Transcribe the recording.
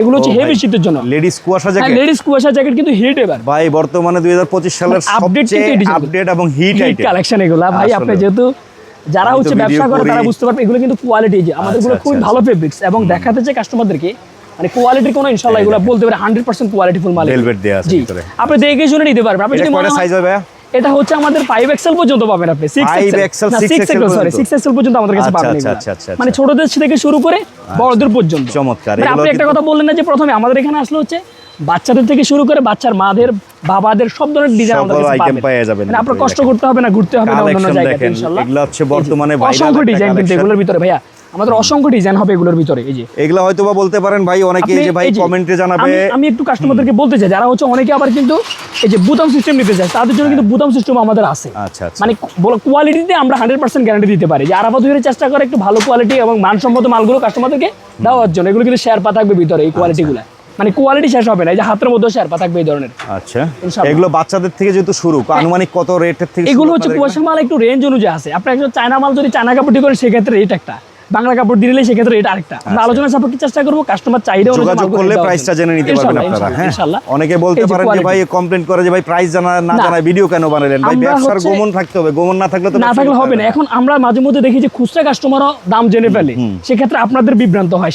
এগুলো হচ্ছে হেভি শীতের জন্য। লেডিস কুয়াশা জ্যাকেট লেডিস কুয়াশা জ্যাকেট কিন্তু হিট এবার। ভাই বর্তমানে দুই সালের সবচেয়ে আপডেট এবং হিট আইটেম কালেকশন এগুলো। ভাই আপনি যেহেতু যারা হচ্ছে ব্যবসা করে তারা বুঝতে পারবে এগুলো কিন্তু কোয়ালিটি যে। আমাদের আচ্ছা, গুলো খুবই আচ্ছা, ভালো ফেব্রিক্স এবং দেখাতে চাই কাস্টমারদেরকে মানে কোয়ালিটির কোনো ইনশাআল্লাহ এগুলো বলতে পারে হান্ড্রেড পার্সেন্ট কোয়ালিটিফুল মাল Velvet দেয়া আছে আপনি দেখে শুনে নিতে পারবেন। আপনি যদি মনে হয়- সাইজ হবে এটা হচ্ছে আমাদের ফাইভ এক্সেল পর্যন্ত পাবেন আপনি six XL 6XL six XL sorry পর্যন্ত। সিক্স এক্সেল পর্যন্ত আমাদের কাছে আচ্ছা, পাবেন আচ্ছা, আচ্ছা, মানে। ছোটদের থেকে শুরু করে বড়দের পর্যন্ত। চমৎকার, মানে আপনি একটা কথা বললেন না যে প্রথমে আমাদের এখানে আসলে হচ্ছে বাচ্চাদের থেকে শুরু করে বাচ্চার মাদের বাবাদের সব ধরনের ডিজাইন আমাদের কাছে পাবেন। মানে আপনার কষ্ট করতে হবে না ঘুরতে হবে না জায়গাতে দেখেন, ইনশাআল্লাহ এগুলো হচ্ছে বর্তমানে অসংখ্য ডিজাইন কিন্তু এগুলোর ভিতরে ভাইয়া। আমাদের অসংখ্য ডিজাইন হবে এগুলোর ভিতরে এই যে। এগুলা হয়তো বা বলতে পারেন ভাই অনেকে আপনি যে ভাই কমেন্টে জানাবে। আমি- একটু কাস্টমারদেরকে বলতে চাই যারা হচ্ছে অনেকে আবার কিন্তু এই যে বুতাম সিস্টেম নিতে চায় তাদের জন্য কিন্তু বুতাম সিস্টেম আমাদের আছে। আচ্ছা আচ্ছা। মানে কোয়ালিটিতে আমরা হান্ড্রেড পার্সেন্ট গ্যারান্টি দিতে পারি। যে আরাফাত হইরে চেষ্টা করে একটু ভালো কোয়ালিটি এবং মানসম্মত মালগুলো কাস্টমারদেরকে দেওয়ার জন্য। এগুলো কিন্তু শেয়ার পা থাকবে ভিতরে এই কোয়ালিটিগুলো মানে কোয়ালিটি শেষ হবে না এই যে হাতের মধ্যে শেয়ার পা থাকবে এই ধরনের। আচ্ছা। এগুলো বাচ্চাদের থেকে যেহেতু শুরু আনুমানিক কত রেটের থেকে এগুলো হচ্ছে কুয়াশা মাল একটু রেঞ্জ অনুযায়ী আছে। আপনি একজন চায়না মাল যদি চায়না কাপড় করেন সেক্ষেত্রে রেট একটা। বাংলা কাপড় দিলে সেক্ষেত্রে এটা আরেকটা। আমরা আলোচনা সাপেক্ষে চেষ্টা করব কাস্টমার চাহিদা যোগাযোগ করলে প্রাইসটা জেনে নিতে পারবেন আপনারা ইনশাআল্লাহ, হ্যাঁ অনেকে বলতে পারেন যে ভাই কমপ্লেন করে যে ভাই প্রাইস জানা না জানা জানায় ভিডিও কেন বানালেন? ভাই ব্যবসার গোমন থাকতে হবে গোমন না থাকলে তো না থাকলে হবে না। এখন আমরা মাঝে মধ্যে দেখি যে খুচরা কাস্টমারও দাম জেনে ফেলে। সেক্ষেত্রে আপনাদের বিভ্রান্ত হয়।